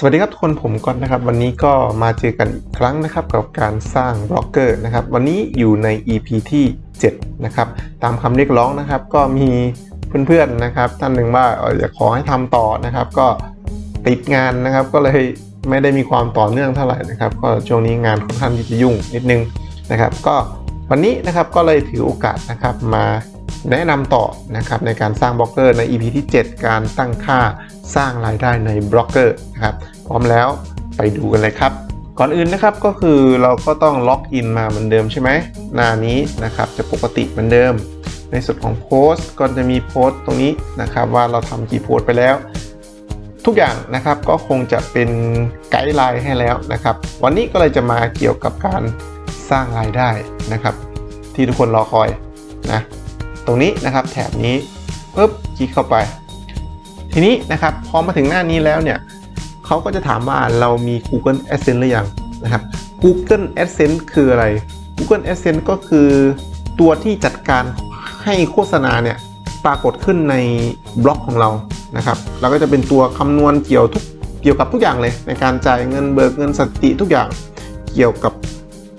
สวัสดีครับทุกคนผมก่อนนะครับ วันนี้ก็มาเจอกันอีกครั้งนะครับ กับการสร้างบล็อกเกอร์นะครับ วันนี้อยู่ใน EP ที่ 7 นะครับ ตามคำเรียกร้องนะครับ ก็มีเพื่อนๆนะครับ ท่านหนึ่งว่าอออยากขอให้ทำต่อนะครับ ก็ติดงานนะครับ ก็เลยไม่ได้มีความต่อเนื่องเท่าไหร่นะครับ ก็ช่วงนี้งานค่อนข้างที่จะยุ่งนิดนึงนะครับ ก็วันนี้นะครับก็เลยถือโอกาสนะครับมาแนะนำต่อนะครับในการสร้างบล็อกเกอร์ใน EP ที่ 7 การตั้งค่า สร้างรายได้ในบล็อกเกอร์นะครับพร้อมแล้วไปดูกันเลยครับ ก่อนอื่นนะครับก็คือเราก็ต้องล็อกอินมาเหมือนเดิมใช่ไหมหน้านี้นะครับจะปกติเหมือนเดิม ในส่วนของโพสต์ก็จะมีโพสต์ตรงนี้นะครับว่าเราทำกี่โพสต์ไปแล้ว ทุกอย่างนะครับก็คงจะเป็นไกด์ไลน์ให้แล้วนะครับ วันนี้ก็เลยจะมาเกี่ยวกับการสร้างรายได้นะครับ ที่ทุกคนรอคอยนะตรงนี้นะครับแถบนี้ปุ๊บคลิกเข้าไป ทีนี้นะครับพอมาถึงหน้านี้แล้วเนี่ยเขาก็จะถามว่าเรามี Google Adsense หรือยังนะครับ Google Adsense คืออะไร Google Adsense ก็คือตัวที่จัดการให้โฆษณาเนี่ยปรากฏขึ้นในบล็อกของเรานะครับแล้วก็จะเป็นตัวคำนวณเกี่ยวทุกเกี่ยวกับทุกอย่างเลย ในการจ่ายเงินเบิกเงินสติทุกอย่างเกี่ยวกับ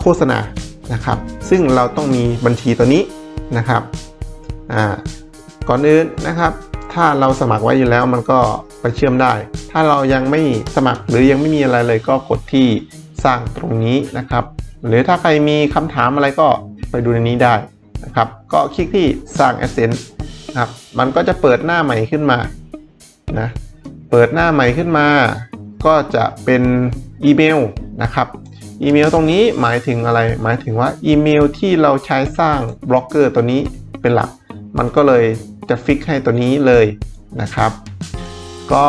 โฆษณานะครับ ซึ่งเราต้องมีบัญชีตัวนี้นะครับอ่าก่อนอื่นนะครับ ถ้าเราสมัครไว้อยู่แล้วมันก็ไปเชื่อมได้ ถ้าเรายังไม่สมัครหรือยังไม่มีอะไรเลยก็กดที่สร้างตรงนี้นะครับ หรือถ้าใครมีคำถามอะไรก็ไปดูในนี้ได้นะครับ ก็คลิกที่สร้าง Essence นะครับ มันก็จะเปิดหน้าใหม่ขึ้นมานะ เปิดหน้าใหม่ขึ้นมา ก็จะเป็นอีเมลนะครับ อีเมลตรงนี้หมายถึงอะไร หมายถึงว่าอีเมลที่เราใช้สร้างบล็อกเกอร์ตัวนี้เป็นหลัก มันก็เลย จะฟิกให้ตัวนี้เลยนะครับ ก็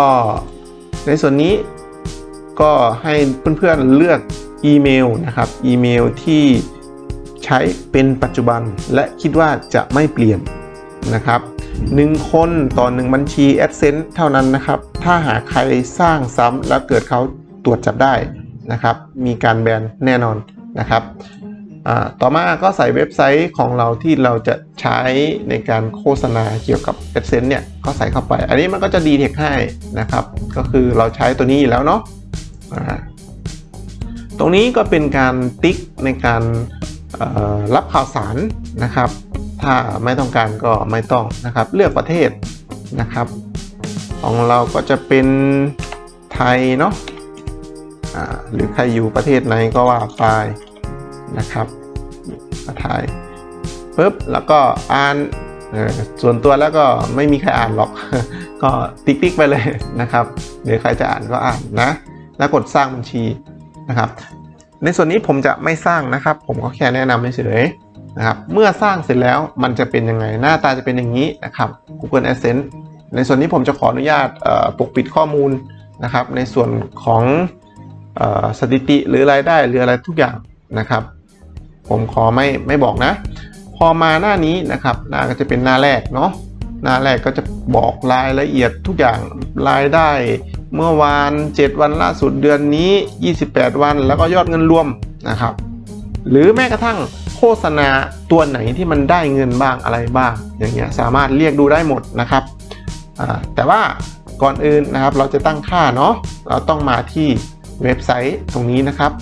ในส่วนนี้ก็ให้เพื่อนๆเลือกอีเมลนะครับ อีเมลที่ใช้เป็นปัจจุบันและคิดว่าจะไม่เปลี่ยนนะครับหนึ่งคนต่อหนึ่งบัญชี AdSense เท่านั้นนะครับ ถ้าหาใครสร้างซ้ำแล้วเกิดเขาตรวจจับได้นะครับ มีการแบนแน่นอนนะครับ ต่อมาก็ใส่เว็บไซต์ของเราที่เราจะใช้ในการโฆษณาเกี่ยวกับ AdSense เนี่ยก็ใส่เข้าไป อันนี้มันก็จะดีเทคให้นะครับ ก็คือเราใช้ตัวนี้อยู่แล้วเนาะตรงนี้ก็เป็นการติ๊กในการรับข่าวสารนะครับ ถ้าไม่ต้องการก็ไม่ต้องนะครับ เลือกประเทศนะครับ ของเราก็จะเป็นไทยเนาะอ่าหรือใครอยู่ประเทศไหนก็ว่าไป นะครับมาถ่ายปุ๊บแล้วก็อ่านส่วนตัวแล้วก็ไม่มีใครอ่านหรอก ก็ติ๊กๆไปเลยนะครับเดี๋ยวใครจะอ่านก็อ่านนะ แล้วกดสร้างบัญชีนะครับ ในส่วนนี้ผมจะไม่สร้างนะครับ ผมก็แค่แนะนำเฉยๆนะครับ เมื่อสร้างเสร็จแล้วมันจะเป็นยังไง หน้าตาจะเป็นอย่างนี้นะครับ Google Adsense ในส่วนนี้ผมจะขออนุญาตปกปิดข้อมูลนะครับ ในส่วนของอสถิติหรือรายได้หรืออะไรทุกอย่างนะครับ ผมขอไม่ไม่บอกนะ พอมาหน้านี้นะครับ หน้าก็จะเป็นหน้าแรกเนาะหน้าแรกก็จะบอกรายละเอียดทุกอย่างรายได้ เมื่อวาน 7 วันล่าสุดเดือนนี้ 28 วันแล้วก็ยอดเงินรวมนะครับ หรือแม้กระทั่งโฆษณาตัวไหนที่มันได้เงินบ้างอะไรบ้าง อย่างเงี้ยสามารถเรียกดูได้หมดนะครับแต่ว่าก่อนอื่นนะครับเราจะตั้งค่าเนาะเราต้องมาที่เว็บไซต์ตรงนี้นะครับ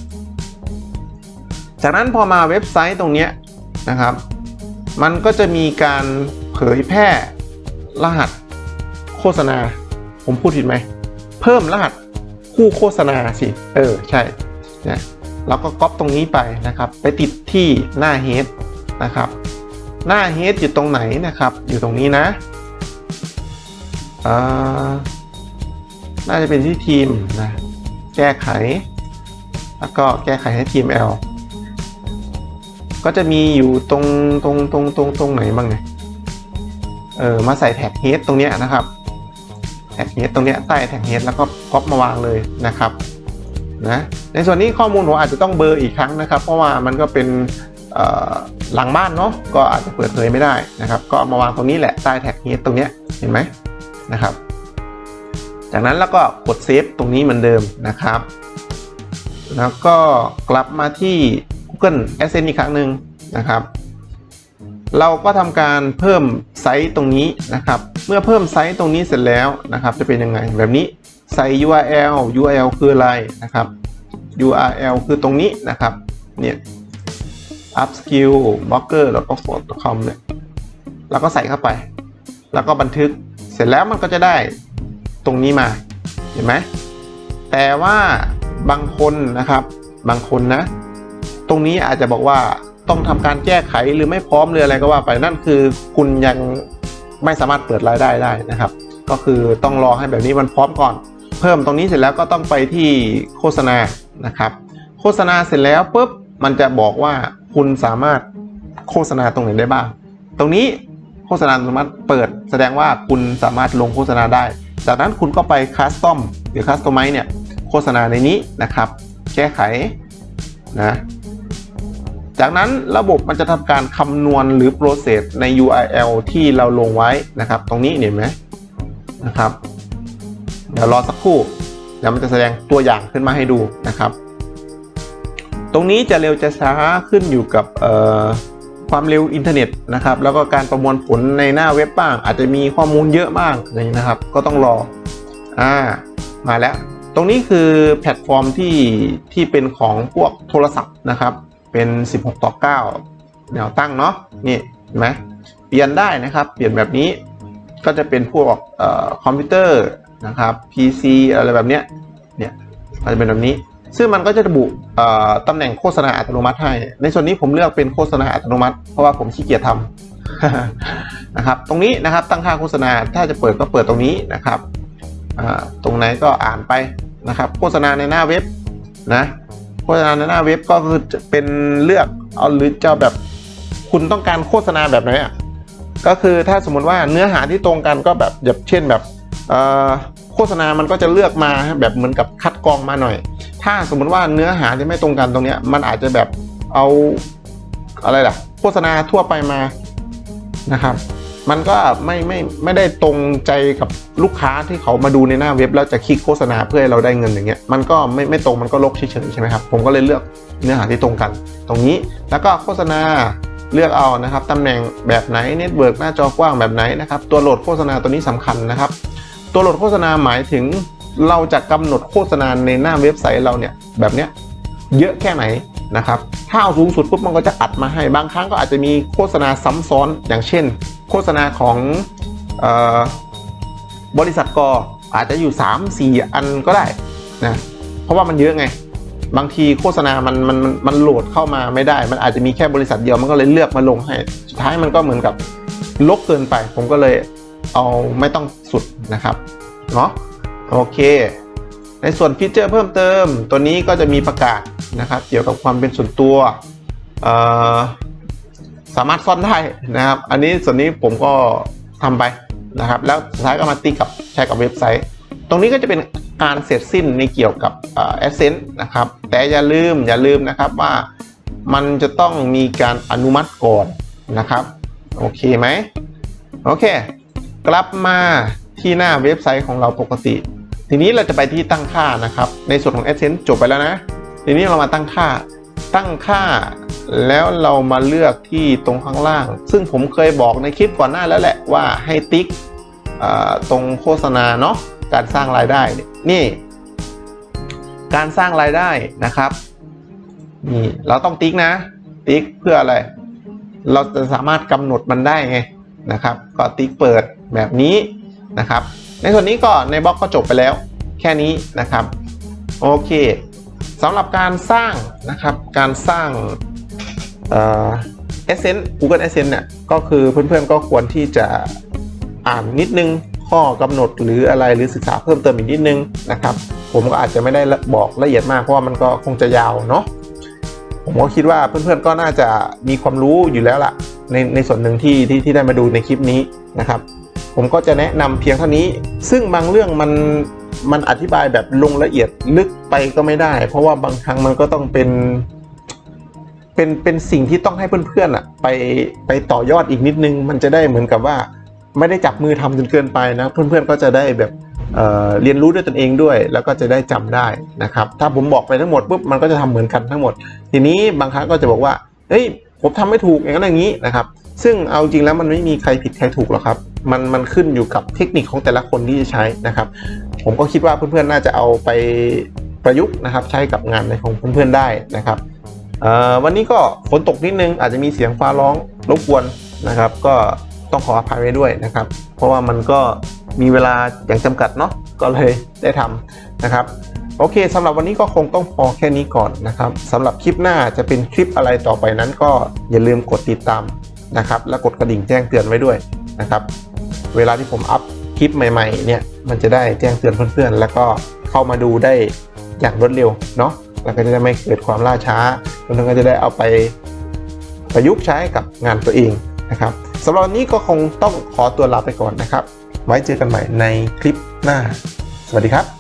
จากนั้นพอมาเว็บไซต์ตรงนี้นะครับ มันก็จะมีการเผยแพร่รหัสโฆษณา ผมพูดผิดไหม เพิ่มรหัสคู่โฆษณาสิ เออ ใช่เนี่ยเราก็ก๊อปตรงนี้ไปนะครับ ไปติดที่หน้า head นะครับ หน้า head อยู่ตรงไหนนะครับ อยู่ตรงนี้นะอ่าน่าจะเป็นที่ทีมนะ แก้ไข แล้วก็แก้ไขให้ทีม L ก็จะมีอยู่ตรงตรงตรงตรงตรงไหนบ้างเนี่ยเออมาใส่แท็กเฮดตรงเนี้ยนะครับแท็กเฮดตรงเนี้ยใต้แท็กเฮดแล้วก็ก๊อปมาวางเลยนะครับนะในส่วนนี้ข้อมูลผมอาจจะต้องเบอร์อีกครั้งนะครับ เพราะว่ามันก็เป็นหลังบ้านเนาะก็อาจจะเปิดเผยไม่ได้นะครับ ก็มาวางตรงนี้แหละใต้แท็กเฮดตรงเนี้ยเห็นไหมนะครับ จากนั้นแล้วก็กดเซฟตรงนี้เหมือนเดิมนะครับ แล้วก็กลับมาที่ Google Adsense อีกครั้งหนึ่งนะครับ เราก็ทำการเพิ่มไซต์ตรงนี้นะครับ เมื่อเพิ่มไซต์ตรงนี้เสร็จแล้วนะครับ จะเป็นยังไงแบบนี้ใส่ URL URL คืออะไรนะครับ URL คือตรงนี้นะครับ เนี่ย upskill blogger com เนี่ยแล้วก็ใส่เข้าไป แล้วก็บันทึก เสร็จแล้วมันก็จะได้ตรงนี้มา เห็นไหม แต่ว่าบางคนนะครับ บางคนนะ ตรงนี้อาจจะบอกว่าต้องทำการแก้ไขหรือไม่พร้อมหรืออะไรก็ว่าไปนั่นคือคุณยังไม่สามารถเปิดรายได้ได้นะครับ ก็คือต้องรอให้แบบนี้มันพร้อมก่อน เพิ่มตรงนี้เสร็จแล้วก็ต้องไปที่โฆษณานะครับ โฆษณาเสร็จแล้วปุ๊บมันจะบอกว่าคุณสามารถโฆษณาตรงไหนได้บ้าง ตรงนี้โฆษณาอัตโนมัติเปิดแสดงว่าคุณสามารถลงโฆษณาได้ จากนั้นคุณก็ไปคัสตอมหรือคัสตอมไมเนี่ยโฆษณาในนี้นะครับ แก้ไขนะ จากนั้นระบบมันจะทำการคำนวณหรือ process ใน URL ที่เราลงไว้นะครับ ตรงนี้เห็นไหมนะครับ เดี๋ยวรอสักครู่เดี๋ยวมันจะแสดงตัวอย่างขึ้นมาให้ดูนะครับ ตรงนี้จะเร็วจะช้าขึ้นอยู่กับความเร็วอินเทอร์เน็ตนะครับ แล้วก็การประมวลผลในหน้าเว็บบ้าง อาจจะมีข้อมูลเยอะบ้างอะไรนะครับ ก็ต้องรออ่ามาแล้ว ตรงนี้คือแพลตฟอร์มที่ที่เป็นของพวกโทรศัพท์นะครับ เป็น 16 ต่อ 9 แนวตั้งเนาะนี่เห็นไหมเปลี่ยนได้นะครับ เปลี่ยนแบบนี้ก็จะเป็นพวกคอมพิวเตอร์นะครับ PC อะไรแบบเนี้ยเนี่ยก็จะเป็นแบบนี้ ซึ่งมันก็จะระบุตำแหน่งโฆษณาอัตโนมัติให้ ในส่วนนี้ผมเลือกเป็นโฆษณาอัตโนมัติ เพราะว่าผมขี้เกียจทำนะครับ ตรงนี้นะครับตั้งค่าโฆษณาถ้าจะเปิดก็เปิดตรงนี้นะครับตรงไหนก็อ่านไปนะครับ โฆษณาในหน้าเว็บนะ โฆษณาในหน้าเว็บก็คือจะเป็นเลือกเอาหรือจะแบบคุณต้องการโฆษณาแบบไหนอะก็คือถ้าสมมติว่าเนื้อหาที่ตรงกันก็แบบแบบเช่นแบบโฆษณามันก็จะเลือกมาแบบเหมือนกับคัดกรองมาหน่อย ถ้าสมมติว่าเนื้อหาที่ไม่ตรงกันตรงเนี้ยมันอาจจะแบบเอาอะไรล่ะ โฆษณาทั่วไปมานะครับ มันก็ไม่ไม่ไม่ได้ตรงใจกับลูกค้าที่เขามาดูในหน้าเว็บแล้วจะคลิกโฆษณาเพื่อให้เราได้เงินอย่างเงี้ยมันก็ไม่ไม่ตรงมันก็ลกเฉยๆใช่ไหมครับผมก็เลยเลือกเนื้อหาที่ตรงกัน ตรงนี้แล้วก็โฆษณาเลือกเอานะครับตำแหน่งแบบไหนเน็ตเวิร์กหน้าจอกว้างแบบไหนนะครับตัวโหลดโฆษณาตัวนี้สำคัญนะครับ ตัวโหลดโฆษณาหมายถึงเราจะกำหนดโฆษณาในหน้าเว็บไซต์เราเนี่ยแบบเนี้ยเยอะแค่ไหนนะครับ ถ้าเอาสูงสุดปุ๊บมันก็จะอัดมาให้ บางครั้งก็อาจจะมีโฆษณาซ้ำซ้อน อย่างเช่น โฆษณาของบริษัทกออาจจะอยู่ 3-4 อันก็ได้นะเพราะว่ามันเยอะไง บางทีโฆษณามันมันมันโหลดเข้ามาไม่ได้ มันอาจจะมีแค่บริษัทเดียวมันก็เลยเลือกมาลงให้สุดท้ายมันก็เหมือนกับลกเกินไป ผมก็เลยเอาไม่ต้องสุดนะครับเนาะโอเค ในส่วนฟีเจอร์เพิ่มเติม ตัวนี้ก็จะมีประกาศนะครับ เกี่ยวกับความเป็นส่วนตัว สามารถซ่อนได้นะครับ อันนี้ส่วนนี้ผมก็ทำไปนะครับ แล้วสุดท้ายก็มาตีกับใช้กับเว็บไซต์ ตรงนี้ก็จะเป็นการเสร็จสิ้นในเกี่ยวกับแอสเซนต์นะครับ แต่อย่าลืมอย่าลืมนะครับว่ามันจะต้องมีการอนุมัติก่อนนะครับ โอเคไหมโอเค กลับมาที่หน้าเว็บไซต์ของเราปกติ ทีนี้เราจะไปที่ตั้งค่านะครับ ในส่วนของ AdSense จบไปแล้วนะ ทีนี้เรามาตั้งค่าตั้งค่า แล้วเรามาเลือกที่ตรงข้างล่าง ซึ่งผมเคยบอกในคลิปก่อนหน้าแล้วแหละว่าให้ติ๊กตรงโฆษณาเนาะการสร้างรายได้นี่ การสร้างรายได้นะครับนี่เราต้องติ๊กนะ ติ๊กเพื่ออะไร เราจะสามารถกำหนดมันได้ไงนะครับ ก็ติ๊กเปิดแบบนี้นะครับ ในส่วนนี้ก็ในบล็อกก็จบไปแล้ว แค่นี้นะครับ โอเคสำหรับการสร้างนะครับการสร้าง เอ่อ Essence Google Essence เนี่ยก็คือเพื่อนๆก็ควรที่จะอ่านนิดนึงข้อกำหนดหรืออะไรหรือศึกษาเพิ่มเติมอีกนิดนึงนะครับ ผมก็อาจจะไม่ได้บอกละเอียดมากเพราะว่ามันก็คงจะยาวเนาะผมก็คิดว่าเพื่อนๆก็น่าจะมีความรู้อยู่แล้วล่ะในในส่วนหนึ่งที่ที่ที่ได้มาดูในคลิปนี้นะครับ ผมก็จะแนะนำเพียงเท่านี้ ซึ่งบางเรื่องมันมันอธิบายแบบลงละเอียดลึกไปก็ไม่ได้ เพราะว่าบางครั้งมันก็ต้องเป็น เป็นเป็นสิ่งที่ต้องให้เพื่อนๆอะไปไปต่อยอดอีกนิดนึง มันจะได้เหมือนกับว่า ไม่ได้จับมือทำจนเกินไปนะ เพื่อนๆก็จะได้แบบเเรียนรู้ด้วยตนเองด้วย แล้วก็จะได้จำได้นะครับ ถ้าผมบอกไปทั้งหมดปุ๊บมันก็จะทำเหมือนกันทั้งหมด ทีนี้บางครั้งก็จะบอกว่าเฮ้ยผมทำไม่ถูกอย่างนั้นอย่างนี้นะครับ ซึ่งเอาจริงแล้วมันไม่มีใครผิดใครถูกหรอกครับ มันมันขึ้นอยู่กับเทคนิคของแต่ละคนที่จะใช้นะครับ ผมก็คิดว่าเพื่อนๆน่าจะเอาไปประยุกต์นะครับ ใช้กับงานในของเพื่อนๆได้นะครับ วันนี้ก็ฝนตกนิดนึงอาจจะมีเสียงฟ้าร้องรบกวนนะครับ ก็ต้องขออภัยไว้ด้วยนะครับ เพราะว่ามันก็มีเวลาอย่างจำกัดเนาะก็เลยได้ทำนะครับโอเคสำหรับวันนี้ก็คงต้องพอแค่นี้ก่อนนะครับสำหรับคลิปหน้าจะเป็นคลิปอะไรต่อไปนั้นก็อย่าลืมกดติดตามนะครับและกดกระดิ่งแจ้งเตือนไว้ด้วยนะครับเวลาที่ผมอัพคลิปใหม่ๆเนี่ยมันจะได้แจ้งเตือนเพื่อนๆ แล้วก็เข้ามาดูได้อย่างรวดเร็วเนาะ แล้วก็จะได้ไม่เกิดความล่าช้าเพื่อนก็จะได้เอาไปประยุกต์ใช้กับงานตัวเองนะครับสำหรับนี้ก็คงต้องขอตัวลาไปก่อนนะครับ ไว้เจอกันใหม่ในคลิปหน้า สวัสดีครับ